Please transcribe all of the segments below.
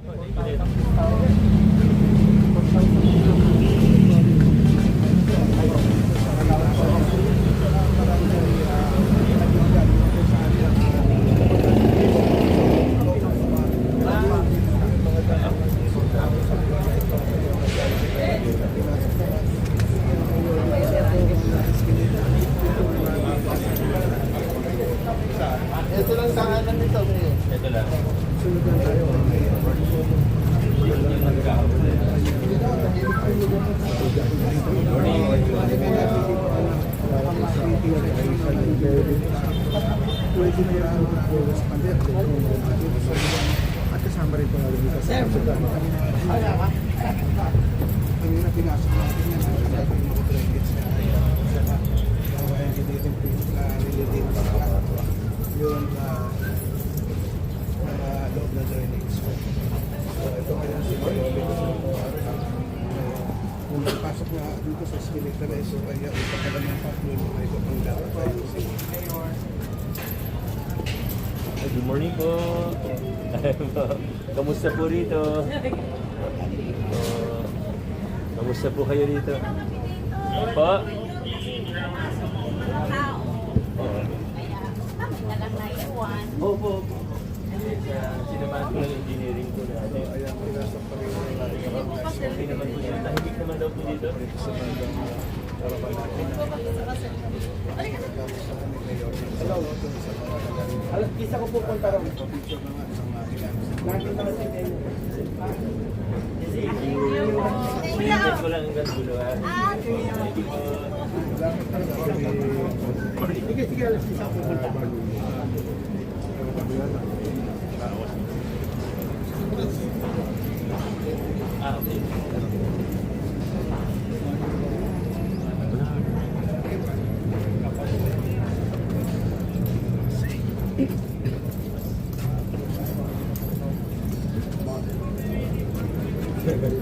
はい At kasama rin po natin dito. Sir, ang na pinasok natin. Ang natin yung mga blankets na po na nililitin sa yung ah, mga loob na drainage. So, ito ngayon si kung pasok na dito sa na iso kaya ipakala ng patlo na ito pang dapat. Ay, Good morning po. Kamusta po rito? Kamusta po kayo rito? Po? Opo, opo. Sinamahan ko ng engineering ko na. Ayan, pinasok pa rin Okay naman po siya. Tahimik naman daw po dito. Alas isa ko pupunta ano. Nakita ko si Mel. Sinigit ko lang hanggang dulo po. Sige, sige, alas isa ko pupunta. Ah, okay. Morning, Mayor.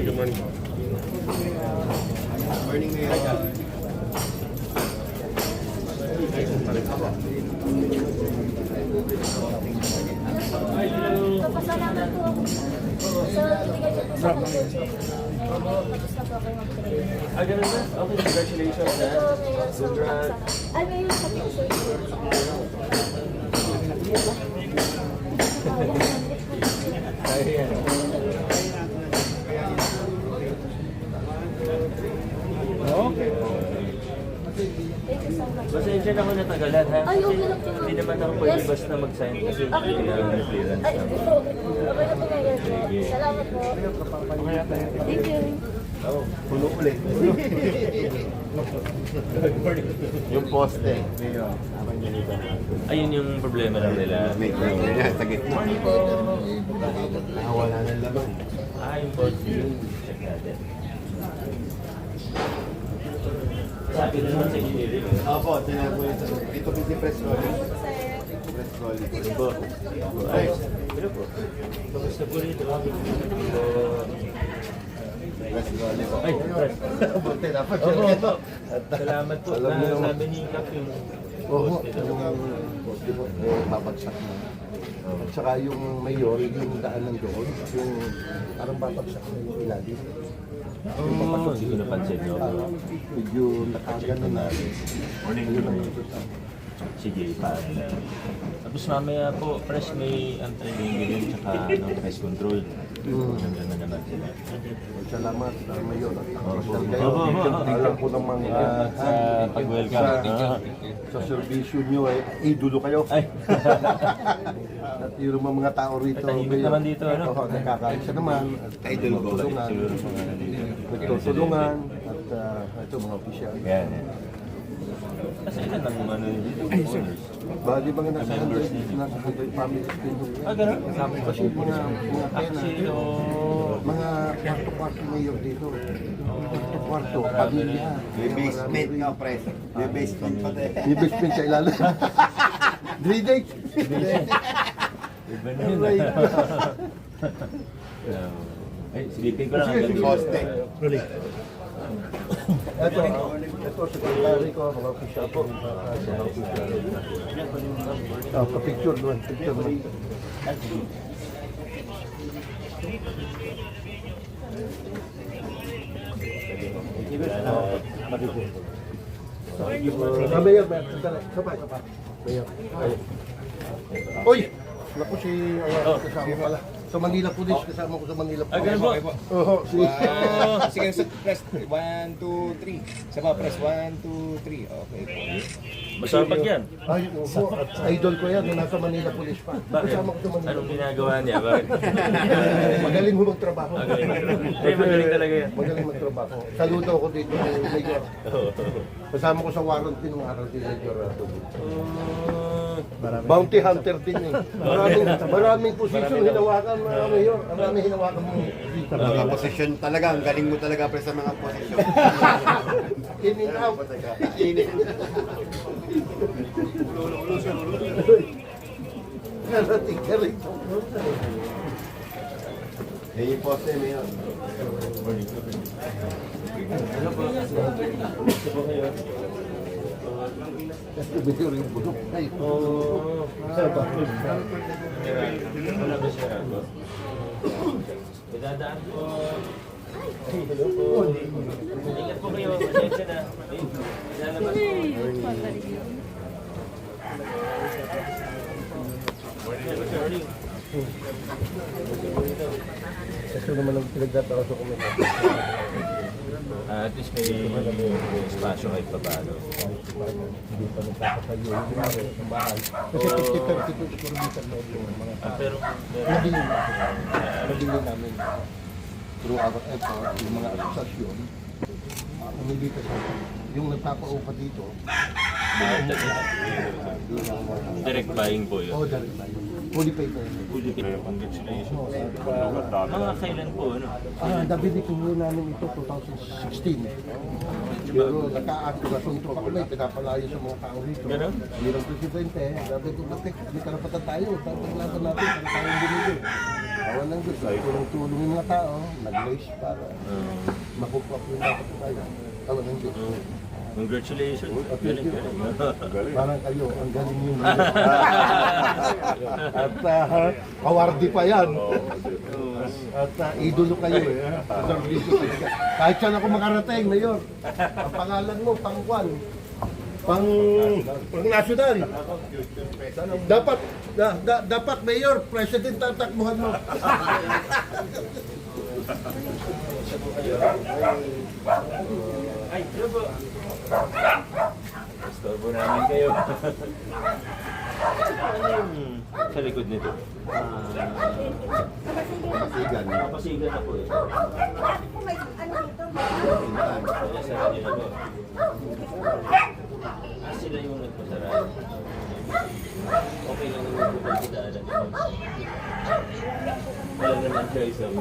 Good morning. Morning, Mayor. Kapasalamat po ako sa binigay niyo po sa ngayon, tapos na po ako mag-training. Ah, ganun ba? Okay, congratulations ha. po, Mayor. So, Ay, Mayor, sa picture ako natagalan ha. Ay, okay lang po. Hindi naman ako pwede Yes. basta mag-sign kasi Okay na kailangan po. ng clearance Ay, na. okay na po, Mayor. Salamat po. Thank you. Oh, puno ulit. Good morning. Yung poste. Ngayon. Ayun yung problema lang nila. May ganyan sa gitna. Morning po. Nakawala ng laman. Ah, yung yung check natin. Sabi na naman sa engineering. Opo, tinago ko yun. Ito po si Press Rolling. Press Rolling. Po? Ay, ano po? Kamusta po rito? Po. Press Rolling. Ay, press. Buti dapat Opo, opo. Salamat po. Naman. sabi ni Kap yung Oo, yung poste mo, eh, babagsak na. At saka yung mayor, yung daanan doon, yung parang babagsak na yung ilalim. Oo, hindi ko napansin. No? Medyo nakagano na. Morning, Yun ang ito. Sige, pa. Tapos mamaya po, press may anti-ganyan tsaka ano, pest control. Salamat sa mayor. Alam ko namang ah, Sa pag-welcome. sa, Ah. sa servisyo nyo ay idulo kayo. Ay, At yung mga tao rito. Tahimik naman dito, ano? Oo, nakakaisa naman. Idol ko. nagtutulungan. Mga ano. At ah, ito mga opisyal. Yan. yan. Kasi ilan ang ano dito? owners? Bali mga nasa Members 100, ninyo. nasa 100 families din. Ah, ganun? Kasi mga, mga Ah, pena, oh, mga kwarto-kwarto mayor dito. Kwarto, pamilya. May basement nga, pres. May basement pa tayo. May basement sa ilalim. Three days. iba na yun. ah. Ay, silipin ko lang. Poste. Ito, ito, secretary ko, mga opisyal po. Mga opisyal. Ah, pa-picture doon, picture doon. Ah, Mayor, Mayor, sandali. Sabay, sabay. Mayor. Ayun. Uy! Naku si uh, kasama pala. Sa Manila Police, kasama ko sa Manila Ah, Police. ganun po. Oo, si... Ah, sige, sa press 1, 2, 3. Sa mga press 1, 2, 3. Okay po. Masarap yan. Ay, opo, at idol ko yan, nung nasa Manila Police pa. Bakit? Kasama ko sa Manila Anong ginagawa niya? Bakit? Magaling mo magtrabaho. Magaling. Ay, magaling talaga yan. Magaling magtrabaho. Saludo ako dito kay Major. Oo. Kasama ko sa warranty nung araw si Major Radovic. Bounty hunter din eh. Maraming, maraming position hinawakan, mga mayor. Ang maraming hinawakan mo. Mga posisyon talaga, ang galing mo talaga pre sa mga posisyon. In and out. Init. Narating ka rin. Yan yung poste yun. Ano po? Gusto po kayo? Kasi Major yung bulok. Ay, Oo. saan ba? Wala ba siya ako? Idadaan po. Hello po. Ingat po kayo. Pasensya na. Ilalabas po. Morning. Morning. Kasi naman ang pinagdatawa sa komento. Ah, at least may espasyo kahit pa paano. Hindi pa nagkakasayo yung bahay. Kasi 50-32 square meter na yung mga Ah, pero, Nabili Nabili namin. Through our effort, yung mga asosasyon, uh, umili kasi yung nagpapaupa dito, direct buying po yun. oh, dahil na paid na yun. Congratulations. Mga kailan po, ano? Ah, nabili ko po namin ito 2016. Pero nagka-actigasyon ito ako may pinapalayo sa mga tao dito. Ganun? Bilang presidente, sabi ko, batik, may karapatan tayo, pagpaglaban natin, para tayong binili. Awan ng Diyos, tulong-tulong yung mga tao, nag-raise para Um, makukuha ko yung dapat tayo. Awan ng Diyos. Congratulations. Galing, galing. Parang kayo, ang galing yun. At uh, kawardi pa yan. At uh, idolo kayo eh. Serviso talaga. Kahit saan ako makarating, Mayor. Ang pangalan mo, pangkwan. Pang, pang nasyonal. Dapat, da, da, dapat Mayor, President tatakbuhan mo. Storbo namin kayo. ano yung sa likod nito? Pasigan. Kapasigan na po eh. Kaya sa radyo na po. Ah, sila yung nagpasara. Okay lang kita alam yun. Wala naman choice. oh.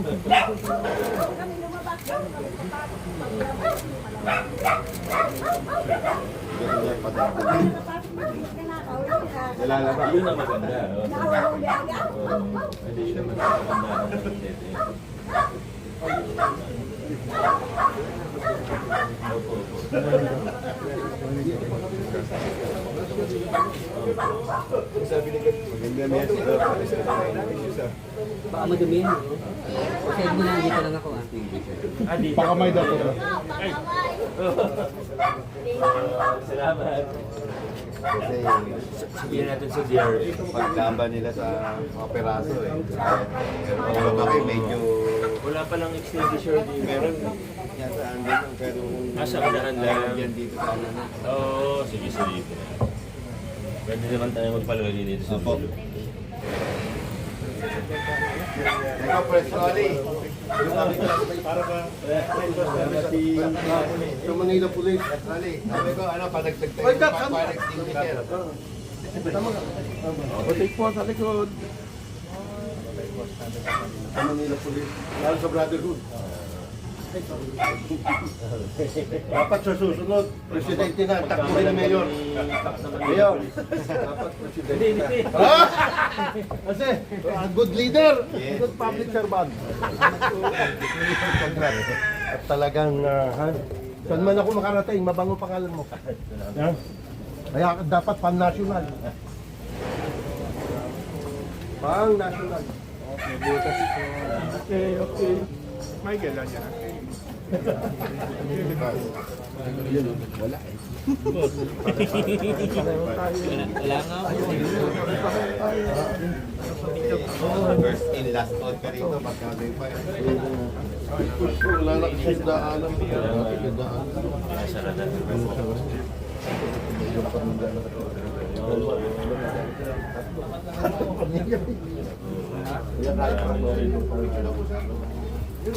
Ganun yan, padagdag. Nalalabas. Yun ang maganda. Hindi yun naman ang maganda dete. Opo, opo. Maganda mo yan sila. Baka madumi yun. Kasi hindi na dito lang ako ah. Ah, dito. Baka may dato na. Ay! Salamat. Kasi Sabihin natin sa DRA. paglaban nila sa mga peraso eh. Pero lumaki medyo Wala pa lang extinguisher dito. meron yan sa andun pero Ah, sa unahan lang. yan dito sa na. Oo, sige, sige. Pwede naman tayo magpalagay dito sa dulo. Ikaw, Press Oli. Sa Manila Police. Oli, sabi ko, ano, padagdag tayo Oy, Doc, fire extinguisher. Tama ka. Patik po sa likod. Sa Manila Police. Lalo sa Brotherhood. Dapat sa susunod, presidente na, takbo rin mayor. Mayor, dapat presidente. Ah! Kasi, a good leader, good public servant. At talagang, ah, ha? saan man ako makarating, mabango pangalan mo. Ha? Kaya dapat pan-national. Pang-national. Okay, okay. Michael, lang yan. Wala nga ako. First in, last out ka rito pagka may fire. Wala na kasi daanan. Daanan. Nasara na.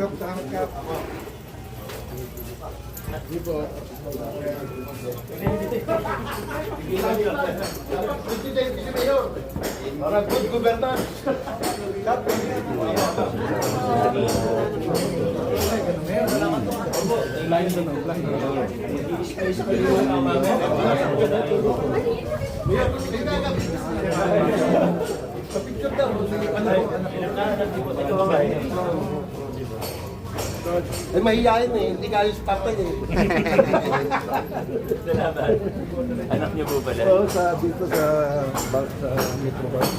Kap, salamat kap. President, si Mayor. Para good governance. Eh, mahihayin eh. Hindi kayo Spartan eh. Salamat. Anak niyo po pala. Oo, sa dito sa, sa Metro Bank.